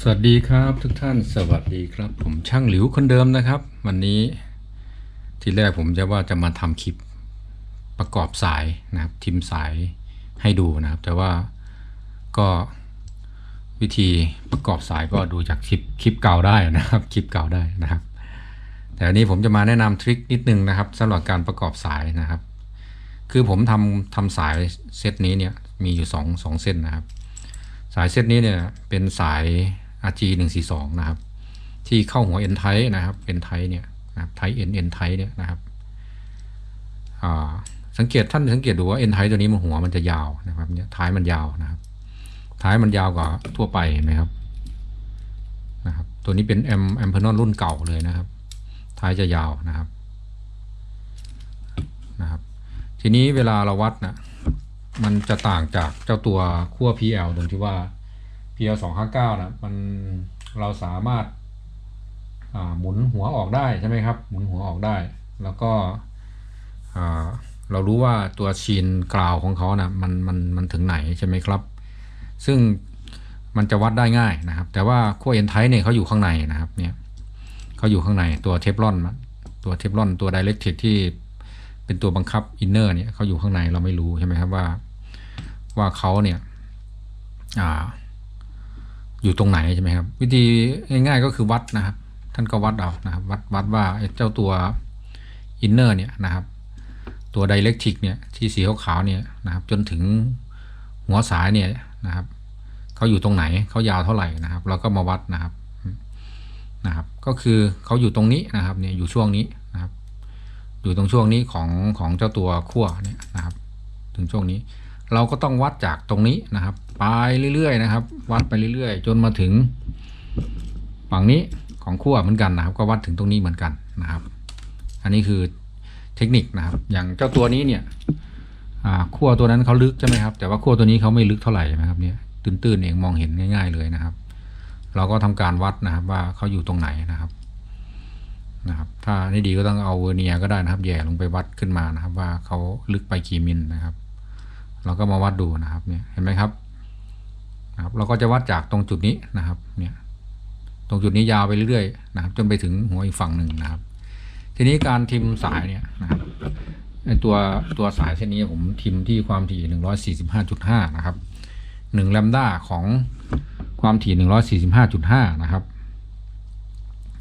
สวัสดีครับทุกท่านสวัสดีครับ ผมช่างหลิวคนเดิมนะครับ วันนี้ทีแรกผมจะว่าจะมาทำคลิปประกอบสายนะครับทิมสายให้ดูนะครับ แต่ว่าก็วิธีประกอบสายก็ดูจากคลิปคลิปเก่าได้นะครับคลิปเก่าได้นะครับ แต่อันนี้ผมจะมาแนะนำทริคนิดนึงนะครับสำหรับการประกอบสายนะครับ คือผมทำทำสายเซตนี้เนี่ยมีอยู่สองสองเส้นนะครับ สายเซตนี้เนี่ยเป็นสาย RG 1 4 2นะครับ ที่เข้าหัว N type นะครับ N type เนี่ยนะครับ type N N type เนี่ยนะครับสังเกตท่านสังเกตดูว่า N type ตัวนี้มันหัวมันจะยาวนะครับเนี่ยท้ายมันยาวนะครับ ท้ายมันยาวกว่าทั่วไปเห็นไหมครับนะครับ ตัวนี้เป็น M a m p e r n o n รุ่นเก่าเลยนะครับ ท้ายจะยาวนะครับนะครับ ทีนี้เวลาเราวัดนะมันจะต่างจากเจ้าตัวขั้ว PL ตรงที่ว่า PL 2 5 9นะมันเราสามารถาหมุนหัวออกได้ใช่ไหมครับ หมุนหัวออกได้ แล้วก็เรารู้ว่าตัวชีนกราวของเขานะมันมันมันถึงไหนใช่ไหมครับ ซึ่งมันจะวัดได้ง่ายนะครับ แต่ว่าขั้วเอนไทเนี่ยเขาอยู่ข้างในนะครับเนี่ยเขาอยู่ข้างในตัวเทฟลอนตัวเทฟลอนตัวไดเรกทริกที่เป็นตัวบังคับอินเนอร์เนี่ยเขาอยู่ข้างในเราไม่รู้ใช่ไหมครับว่าว่าเขาเนี่ยอ่า อยู่ตรงไหนใช่ไหมครับ วิธีง่ายๆก็คือวัดนะครับ ท่านก็วัดเอานะครับวัดวัดว่าเจ้าตัวอินเนอร์เนี่ยนะครับ ตัวไดเรกทริกเนี่ยที่สีขาวๆเนี่ยนะครับ จนถึงหัวสายเนี่ยนะครับเขาอยู่ตรงไหนเขายาวเท่าไหร่นะครับ เราก็มาวัดนะครับนะครับก็คือเขาอยู่ตรงนี้นะครับเนี่ยอยู่ช่วงนี้นะครับ อยู่ตรงช่วงนี้ของของเจ้าตัวขั้วเนี่ยนะครับ ถึงช่วงนี้ เราก็ต้องวัดจากตรงนี้นะครับ ไปเรื่อยๆนะครับ วัดไปเรื่อยๆ จนมาถึงฝั่งนี้ของขั้วเหมือนกันนะครับ ก็วัดถึงตรงนี้เหมือนกันนะครับ อันนี้คือเทคนิคนะครับ อย่างเจ้าตัวนี้เนี่ยขั้วตัวนั้นเขาลึกใช่ไหมครับ แต่ว่าขั้วตัวนี้เขาไม่ลึกเท่าไหร่ใช่ไหมครับเนี่ยตื้นๆเองมองเห็นง่าย ๆเลยนะครับ เราก็ทำการวัดนะครับว่าเขาอยู่ตรงไหนนะครับนะครับ ถ้านี่ดีก็ต้องเอาเวอร์เนียก็ได้นะครับ แย่ลงไปวัดขึ้นมานะครับ ว่าเขาลึกไปกี่มิลนะครับ เราก็มาวัดดูนะครับเนี่ยเห็นไหมครับ นะครับเราก็จะวัดจากตรงจุดนี้นะครับเนี่ยตรงจุดนี้ยาวไปเรื่อยๆนะครับ จนไปถึงหัวอีกฝั่งหนึ่งนะครับ ทีนี้การทิมสายเนี่ยนะครับตัวตัวสายเส้นนี้ผมทิมที่ความถี่ 145.5 นะครับ1แลมด้าของความถี่ 145.5 นะครับ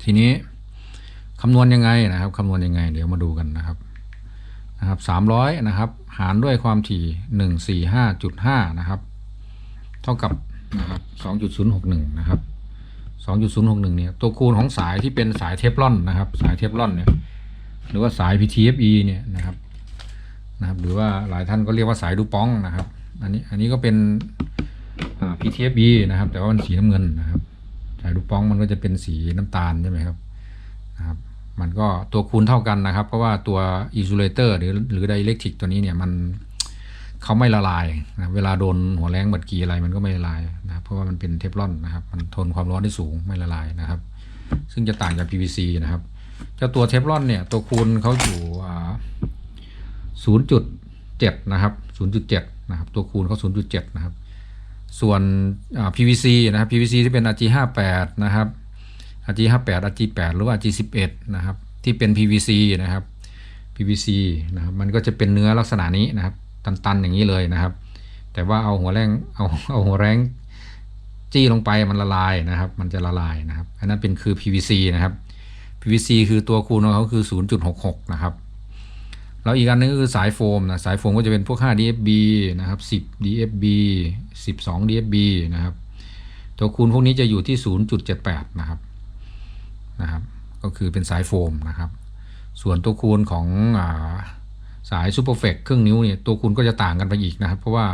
ทีนี้คำนวณยังไงนะครับคำนวณยังไง เดี๋ยวมาดูกันนะครับนะครับสามร้อยนะครับ หารด้วยความถี่หนึ่งสี่ห้าจุดห้านะครับ เท่ากับนะครับสองจุดศูนย์หกหนึ่งนะครับสองจุดศูนย์หกหนึ่งเนี่ยตัวคูณของสายที่เป็นสายเทฟลอนนะครับ สายเทฟลอนเนี่ยหรือว่าสาย PTFE เนี่ยนะครับนะครับ หรือว่าหลายท่านก็เรียกว่าสายดูป้องนะครับ อันนี้อันนี้ก็เป็นอ่า PTFE นะครับ แต่ว่ามันสีน้ำเงินนะครับ สายดูป้องมันก็จะเป็นสีน้ำตาลใช่ไหมครับนะครับมันก็ตัวคูณเท่ากันนะครับ เพราะว่าตัวอิ s ูเลเตอร์หรือหรือไดเรกทริกตัวนี้เนี่ยมัน เขาไม่ละลายนะเวลาโดนหัวแรงบัดกีอะไรมันก็ไม่ละลายนะเพราะว่ามันเป็นเทฟลอนนะครับ มันทนความร้อนได้สูงไม่ละลายนะครับ ซึ่งจะต่างจาก PVC นะครับ เจ้าตัวเทฟลอนเนี่ยตัวคูณเขาอยู่ศูนย์จุดเจ็ดนะครับศูนย์จุดเจ็ดนะครับ ตัวคูณเขาศูนย์จุดเจ็ดนะครับ ส่วน PVC นะครับ PVC ที่เป็น RG ห้าแปดนะครับ RG ห้าแปด RG แปดหรือว่า RG สิบเอ็ดนะครับ ที่เป็น PVC นะครับ PVC นะครับ มันก็จะเป็นเนื้อลักษณะนี้นะครับ ตันๆอย่างนี้เลยนะครับ แต่ว่าเอาหัวแรงเอาเอาหัวแรงจี้ลงไปมันละลายนะครับ มันจะละลายนะครับ อันนั้นเป็นคือ PVC นะครับ PVC คือตัวคูณของเขาคือ 0.66 นะครับ แล้วอีกอันนึงก็คือสายโฟมนะ สายโฟมก็จะเป็นพวก 5 DFB นะครับ 10 DFB 12 DFB นะครับ ตัวคูณพวกนี้จะอยู่ที่ 0.78 นะครับ นะครับ ก็คือเป็นสายโฟมนะครับ ส่วนตัวคูณของอา สายซูเปอร์เฟกครึ่งนิ้วเนี่ยตัวคูณก็จะต่างกันไปอีกนะครับ เพราะว่า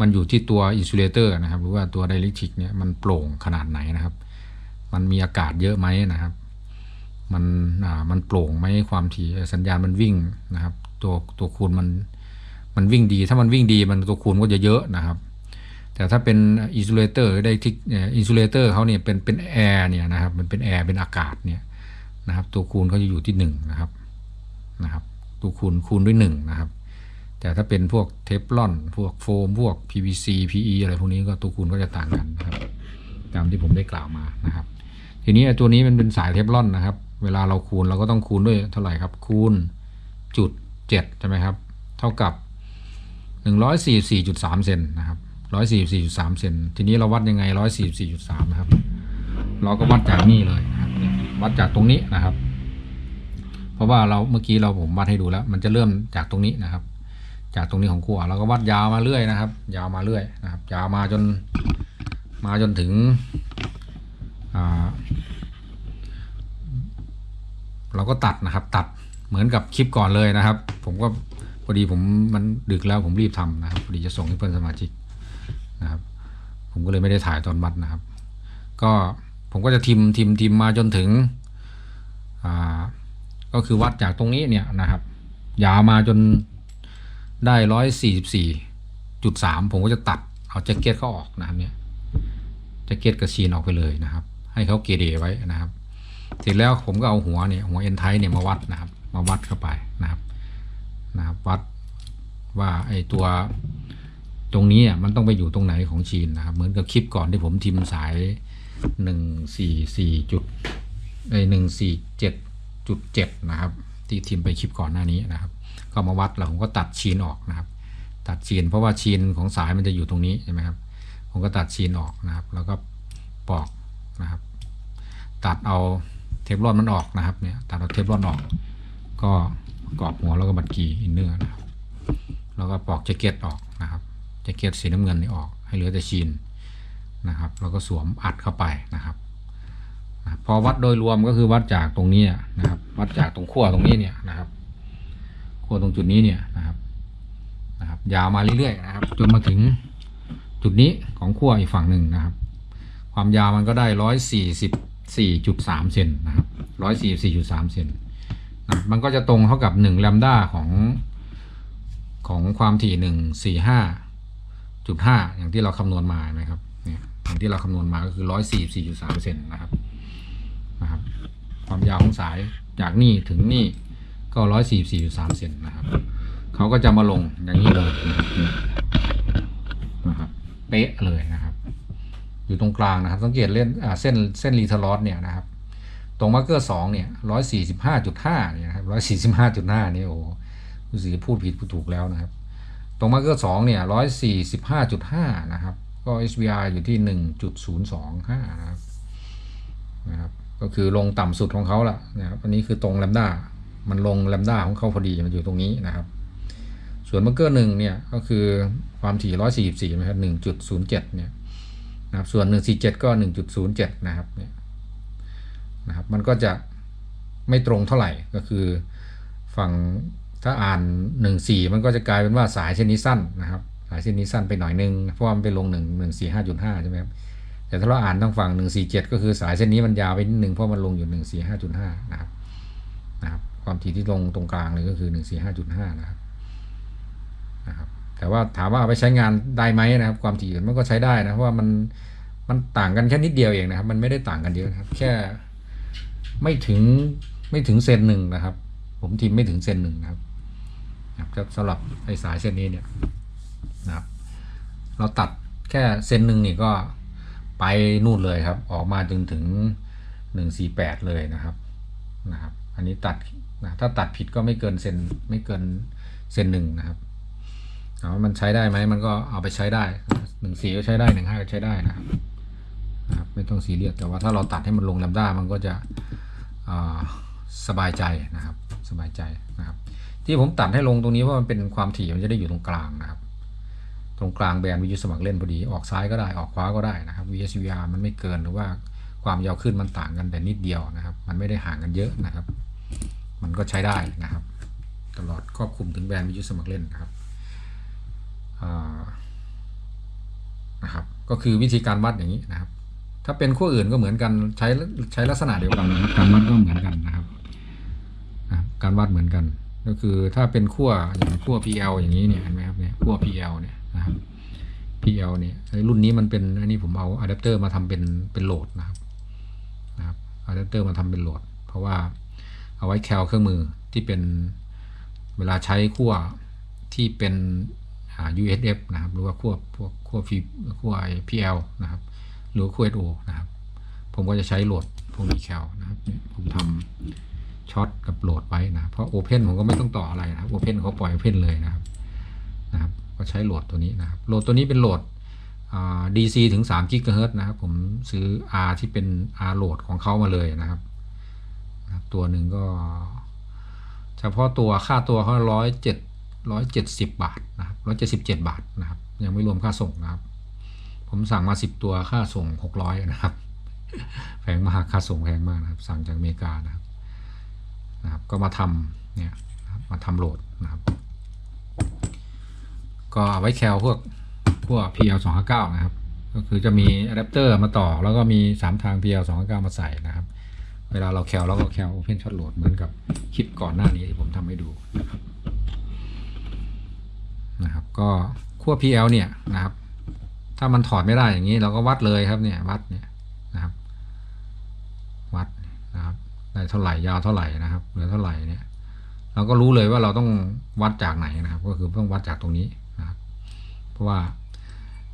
มันอยู่ที่ตัวอิ s ูเลเตอร์นะครับ หรือว่าตัวไดเรกทิกเนี่ยมันโปร่งขนาดไหนนะครับ มันมีอากาศเยอะไหมนะครับ มันอ่ามันโปร่งไหมความถี่สัญญาณมันวิ่งนะครับ ตัวตัวคูณมันมันวิ่งดี ถ้ามันวิ่งดีมันตัวคูณก็จะเยอะนะครับ แต่ถ้าเป็นอิ s ูเลเตอร์ได้ที่อิ s ูเลเตอร์เขาเนี่ยเป็นเป็นแอร์เนี่ยนะครับ มันเป็นแอร์เป็นอากาศเนี่ยนะครับ ตัวคูณเขาจะอยู่ที่หนึ่งนะครับนะครับ ตัวคูณคูณด้วยหนึ่งนะครับ แต่ถ้าเป็นพวกเทฟลอน พวกโฟม พวก PVC PE อะไรพวกนี้ก็ตัวคูณก็จะต่างกันนะครับ ตามที่ผมได้กล่าวมานะครับ ทีนี้ตัวนี้มันเป็นสายเทฟลอนนะครับ เวลาเราคูณเราก็ต้องคูณด้วยเท่าไหร่ครับ คูณจุดเจ็ดใช่ไหมครับ เท่ากับหนึ่งร้อยสี่สี่จุดสามเซนนะครับร้อยสี่สี่จุดสามเซนทีนี้เราวัดยังไงร้อยสี่สี่จุดสามนะครับ เราก็วัดจากนี่เลยนะครับเนี่ยวัดจากตรงนี้นะครับ เพราะว่าเราเมื่อกี้เราผมวัดให้ดูแล้ว มันจะเริ่มจากตรงนี้นะครับ จากตรงนี้ของขั้วเราก็วัดยาวมาเรื่อยนะครับ ยาวมาเรื่อยนะครับ ยาวมาจนมาจนถึงเราก็ตัดนะครับ ตัดเหมือนกับคลิปก่อนเลยนะครับ ผมก็พอดีผมมันดึกแล้วผมรีบทำนะครับพอดีจะส่งให้เพื่อนสมาชิกนะครับ ผมก็เลยไม่ได้ถ่ายตอนวัดนะครับ ก็ผมก็จะทิมทิมทิมมาจนถึงอ่า ก็คือวัดจากตรงนี้เนี่ยนะครับ ยาวมาจนได้ร้อยสี่สิบสี่จุดสามผมก็จะตัดเอาแจ็คเก็ตเขาออกนะครับเนี่ยแจ็คเก็ตกับชีนออกไปเลยนะครับ ให้เขาเกเรไว้นะครับ เสร็จแล้วผมก็เอาหัวเนี่ยหัวเอ็นไทเนี่ยมาวัดนะครับ มาวัดเข้าไปนะครับนะครับวัดว่าไอ้ตัวตรงนี้อะมันต้องไปอยู่ตรงไหนของชีนนะครับ เหมือนกับคลิปก่อนที่ผมทิมสายหนึ่งสี่สี่จุดไอ้หนึ่งสี่เจ็ด จุดเจ็ดนะครับ ที่ทิมไปคลิปก่อนหน้านี้นะครับ ก็มาวัดแล้วผมก็ตัดชีนออกนะครับ ตัดชีนเพราะว่าชีนของสายมันจะอยู่ตรงนี้ใช่ไหมครับผมก็ตัดชีนออกนะครับ แล้วก็ปอกนะครับ ตัดเอาเทฟลอนมันออกนะครับเนี่ยตัดเอาเทฟลอนออก ก็กรอบหัวแล้วก็บัดกีอินเนอร์นะครับแล้วก็ปอกแจ็คเก็ตออกนะครับแจ็คเก็ตสีน้ำเงินนี่ออก ให้เหลือแต่ชีนนะครับ แล้วก็สวมอัดเข้าไปนะครับ พอวัดโดยรวมก็คือวัดจากตรงนี้นะครับ วัดจากตรงขั้วตรงนี้เนี่ยนะครับขั้วตรงจุดนี้เนี่ยนะครับนะครับ ยาวมาเรื่อยๆนะครับ จนมาถึงจุดนี้ของขั้วอีกฝั่งหนึ่งนะครับ ความยาวมันก็ได้ร้อยสี่สิบสี่จุดสามเซนนะครับร้อยสี่สี่จุดสามเซนนะมันก็จะตรงเท่ากับหนึ่งแลมด้าของของความถี่หนึ่งสี่ห้าจุดห้าอย่างที่เราคำนวณมานะครับเนี่ยอย่างที่เราคำนวณมาก็คือร้อยสี่สี่จุดสามเซนนะครับ นะครับ ความยาวของสายจากนี่ถึงนี่ก็ร้อยสี่สี่สามเซนนะครับเขาก็จะมาลงอย่างนี้เลยนะครับเป๊ะเลยนะครับ อยู่ตรงกลางนะครับ สังเกตเล่นเส้นเส้นรีเทอรอสเนี่ยนะครับ ตรงมาร์เกอร์สองเนี่ยร้อยสี่สิบห้าจุดห้าเนี่ยนะครับร้อยสี่สิบห้าจุดห้านี่โอ้รู้สึกพูดผิดพูดถูกแล้วนะครับ ตรงมาร์เกอร์สองเนี่ยร้อยสี่สิบห้าจุดห้านะครับก็ HBR อยู่ที่หนึ่งจุดศูนย์สองห้านะครับนะครับ ก็คือลงต่ำสุดของเขาล่ะนะครับอันนี้คือตรงแลมด้ามันลงแลมด้าของเขาพอดีมันอยู่ตรงนี้นะครับ ส่วนมาร์เกอร์หนึ่งเนี่ยก็คือความถี่ร้อยสี่สิบสี่นะครับหนึ่งจุดศูนย์เจ็ดเนี่ยนะครับส่วน 147 ก็ 1.07 นะครับเนี่ยนะครับมันก็จะไม่ตรงเท่าไหร่ก็คือฝั่งถ้าอ่าน 14 มันก็จะกลายเป็นว่าสายเส้นนี้สั้นนะครับสายเส้นนี้สั้นไปหน่อยนึงเพราะว่ามันไปลง 1 145.5ใช่ไหมครับ แต่ถ้าเราอ่านทางฝั่ง 147 ก็คือสายเส้นนี้มันยาวไปนิดนึงเพราะมันลงอยู่ 145.5 นะครับนะครับ ความถี่ที่ลงตรงกลางเลยก็คือ 145.5 นะครับนะครับแต่ว่าถามว่าเอาไปใช้งานได้ไหมนะครับ ความถี่มันก็ใช้ได้นะเพราะว่ามันมันต่างกันแค่นิดเดียวเองนะครับ มันไม่ได้ต่างกันเยอะนะครับ แค่ไม่ถึงไม่ถึงเซนหนึ่งนะครับ ผมทิมไม่ถึงเซนหนึ่งนะครับนะครับจะสำหรับไอ้สายเส้นนี้เนี่ยนะครับ เราตัดแค่เซนหนึ่งนี่ก็ ไปนู่นเลยครับ ออกมาจนถึงหนึ่งสี่แปดเลยนะครับนะครับ อันนี้ตัดนะถ้าตัดผิดก็ไม่เกินเซนไม่เกินเซนหนึ่งนะครับถามว่ามันใช้ได้ไหมมันก็เอาไปใช้ได้หนึ่งสี่ก็ใช้ได้หนึ่งห้าก็ใช้ได้นะครับนะครับไม่ต้องซีเรียสแต่ว่าถ้าเราตัดให้มันลงแลมด้ามันก็จะสบายใจนะครับสบายใจนะครับ ที่ผมตัดให้ลงตรงนี้เพราะมันเป็นความถี่มันจะได้อยู่ตรงกลางนะครับ ตรงกลางแบนวิทยุสมัครเล่นพอดี ออกซ้ายก็ได้ออกขวาก็ได้นะครับ VSVR มันไม่เกินหรือว่าความยาวขึ้นมันต่างกันแต่นิดเดียวนะครับ มันไม่ได้ห่างกันเยอะนะครับ มันก็ใช้ได้นะครับ ตลอดครอบคลุมถึงแบรนด์วิทยุสมัครเล่นนะครับนะครับ ก็คือวิธีการวัดอย่างนี้นะครับ ถ้าเป็นขั้วอื่นก็เหมือนกันใช้ใช้ลักษณะเดียวกันนะครับการวัดก็เหมือนกันนะครับนะครับการวัดเหมือนกัน ก็คือถ้าเป็นขั้วอย่างขั้ว PL อย่างนี้เนี่ยเห็นไหมครับเนี่ยขั้ว PL เนี่ย นะครับ PL เนี่ยรุ่นนี้มันเป็นอันนี้ผมเอาอะแดปเตอร์มาทำเป็นเป็นโหลดนะครับนะครับอะแดปเตอร์มาทำเป็นโหลด เพราะว่าเอาไว้แคลเครื่องมือที่เป็นเวลาใช้ขั้วที่เป็นอ่า USF นะครับ หรือว่าขั้วพวกขั้วฟีขั้ว PL นะครับ หรือ QSO นะครับ ผมก็จะใช้โหลดพวกนี้แคลนะครับผมทำช็อตกับโหลดไว้นะ เพราะ Open ผมก็ไม่ต้องต่ออะไรนะครับ Open เขาปล่อย Open เลยนะครับนะครับ ก็ใช้โหลดตัวนี้นะครับโหลดตัวนี้เป็นโหลด DC ถึง3 GHz นะครับ ผมซื้อ R ที่เป็น R โหลดของเขามาเลยนะครับ ตัวหนึ่งก็ เฉพาะตัวค่าตัวเขาร้อยเจ็ดร้อยเจ็ดสิบบาทนะครับร้อยเจ็ดสิบเจ็ดบาทนะครับ ยังไม่รวมค่าส่งนะครับ ผมสั่งมาสิบตัวค่าส่งหกร้อยนะครับแพงมากค่าส่งแพงมากนะครับ สั่งจากอเมริกานะครับนะครับ ก็มาทำเนี่ยมาทำโหลดนะครับ ก็เอาไว้แคลพวกพวก PL 2 5 9นะครับ ก็คือจะมีอะแดปเตอร์มาต่อ แล้วก็มี 3 ทาง PL 2 5 9มาใส่นะครับ เวลาเราแคลเราก็แคล Open Shot Load เหมือนกับคลิปก่อนหน้านี้ที่ผมทำให้ดูนะครับนะครับ ก็ขั้ว PL เนี่ยนะครับ ถ้ามันถอดไม่ได้อย่างนี้เราก็วัดเลยครับเนี่ยวัดเนี่ยนะครับ วัดนะครับได้เท่าไหร่ยาวเท่าไหร่นะครับเหลือเท่าไหร่เนี่ยเราก็รู้เลยว่าเราต้องวัดจากไหนนะครับ ก็คือต้องวัดจากตรงนี้ เพราะว่า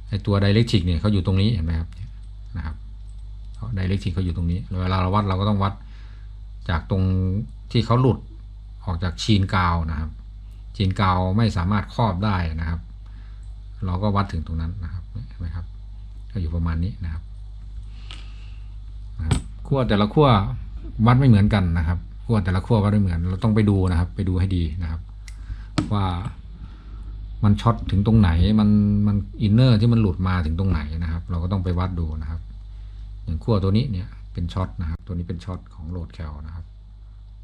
ไอตัวไดเรกทิกเนี่ยเขาอยู่ตรงนี้เห็นไหมครับนะครับไดเรกทิกเขาอยู่ตรงนี้เวลาเราวัดเราก็ต้องวัดจากตรงที่เขาหลุดออกจากชีนกาวนะครับ ชีนกาวไม่สามารถครอบได้นะครับ เราก็วัดถึงตรงนั้นนะครับเห็นไหมครับ ก็อยู่ประมาณนี้นะครับนะครับขั้วแต่ละขั้ววัดไม่เหมือนกันนะครับขั้วแต่ละขั้ววัดไม่เหมือน เราต้องไปดูนะครับ ไปดูให้ดีนะครับ ว่า มันช็อตถึงตรงไหนมันมันอินเนอร์ที่มันหลุดมาถึงตรงไหนนะครับ เราก็ต้องไปวัดดูนะครับ อย่างขั้วตัวนี้เนี่ยเป็นช็อตนะครับ ตัวนี้เป็นช็อตของโหลดแคลนะครับ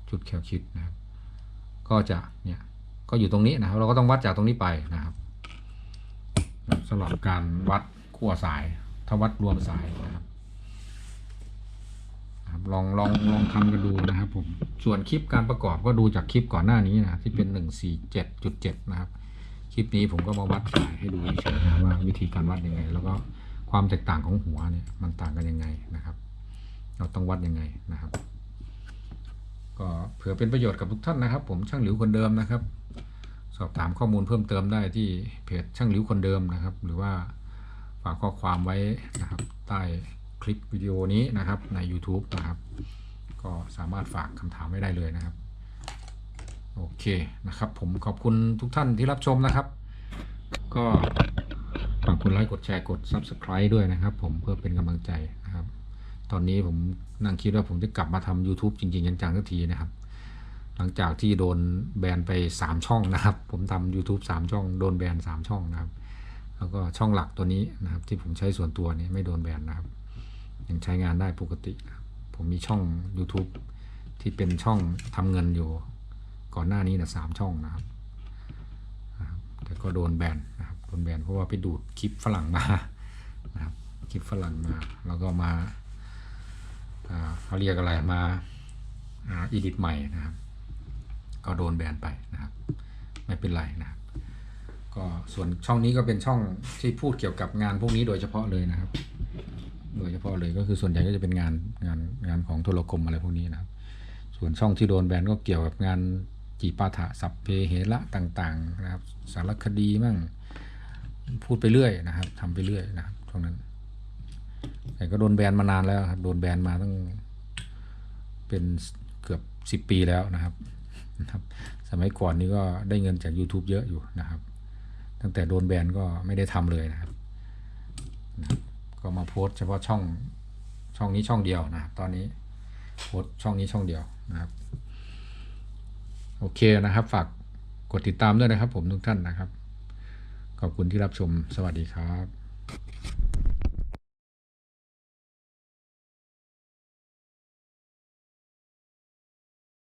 ชุดแคลคิดนะครับ ก็จะเนี่ยก็อยู่ตรงนี้นะครับ เราก็ต้องวัดจากตรงนี้ไปนะครับสำหรับการวัดขั้วสาย ถ้าวัดรวมสายนะครับนะครับลองลองลองทำกันดูนะครับผมส่วนคลิปการประกอบก็ดูจากคลิปก่อนหน้านี้นะที่เป็นหนึ่งสี่เจ็ดจุดเจ็ดนะครับ คลิปนี้ผมก็มาวัดสายให้ดูเฉยๆนะว่าวิธีการวัดยังไง แล้วก็ความแตกต่างของหัวเนี่ยมันต่างกันยังไงนะครับ เราต้องวัดยังไงนะครับ ก็เผื่อเป็นประโยชน์กับทุกท่านนะครับ ผมช่างหลิวคนเดิมนะครับ สอบถามข้อมูลเพิ่มเติมได้ที่เพจช่างหลิวคนเดิมนะครับ หรือว่าฝากข้อความไว้นะครับ ใต้คลิปวิดีโอนี้นะครับใน YouTube นะครับ ก็สามารถฝากคำถามไว้ได้เลยนะครับ โอเคนะครับ ผมขอบคุณทุกท่านที่รับชมนะครับ ก็ฝากกดไลค์กดแชร์กด Subscribe ด้วยนะครับ ผมเพื่อเป็นกำลังใจนะครับ ตอนนี้ผมนั่งคิดว่าผมจะกลับมาทำ YouTube จริงๆจังๆสักทีนะครับ หลังจากที่โดนแบนไป 3 ช่องนะครับ ผมทำ YouTube 3 ช่อง โดนแบน 3 ช่องนะครับ แล้วก็ช่องหลักตัวนี้นะครับ ที่ผมใช้ส่วนตัวนี้ไม่โดนแบนนะครับ ยังใช้งานได้ปกติ ผมมีช่อง YouTube ที่เป็นช่องทำเงินอยู่ ก่อนหน้านี้นะสามช่องนะครับ แต่ก็โดนแบนนะครับโดนแบนเพราะว่าไปดูดคลิปฝรั่งมานะครับคลิปฝรั่งมาแล้วก็มาเขาเรียกอะไรมาอ่าอีดิทใหม่นะครับ ก็โดนแบนไปนะครับ ไม่เป็นไรนะครับก็ส่วนช่องนี้ก็เป็นช่องที่พูดเกี่ยวกับงานพวกนี้โดยเฉพาะเลยนะครับ โดยเฉพาะเลยก็คือส่วนใหญ่ก็จะเป็นงานงานงานของโทรคมอะไรพวกนี้นะครับ ส่วนช่องที่โดนแบนก็เกี่ยวกับงาน จีปาถะสัพเพเหระต่างๆนะครับ สารคดีมั่งพูดไปเรื่อยนะครับทำไปเรื่อยนะครับช่วงนั้นแต่ก็โดนแบนมานานแล้วครับ โดนแบนมาตั้งเป็นเกือบสิบปีแล้วนะครับนะครับ สมัยก่อนนี้ก็ได้เงินจาก YouTube เยอะอยู่นะครับ ตั้งแต่โดนแบนก็ไม่ได้ทำเลยนะครับนะก็มาโพสเฉพาะช่องช่องนี้ช่องเดียวนะครับ ตอนนี้โพสช่องนี้ช่องเดียวนะครับ โอเคนะครับ ฝากกดติดตามด้วยนะครับผมทุกท่านนะครับ ขอบคุณที่รับชมสวัสดีครับ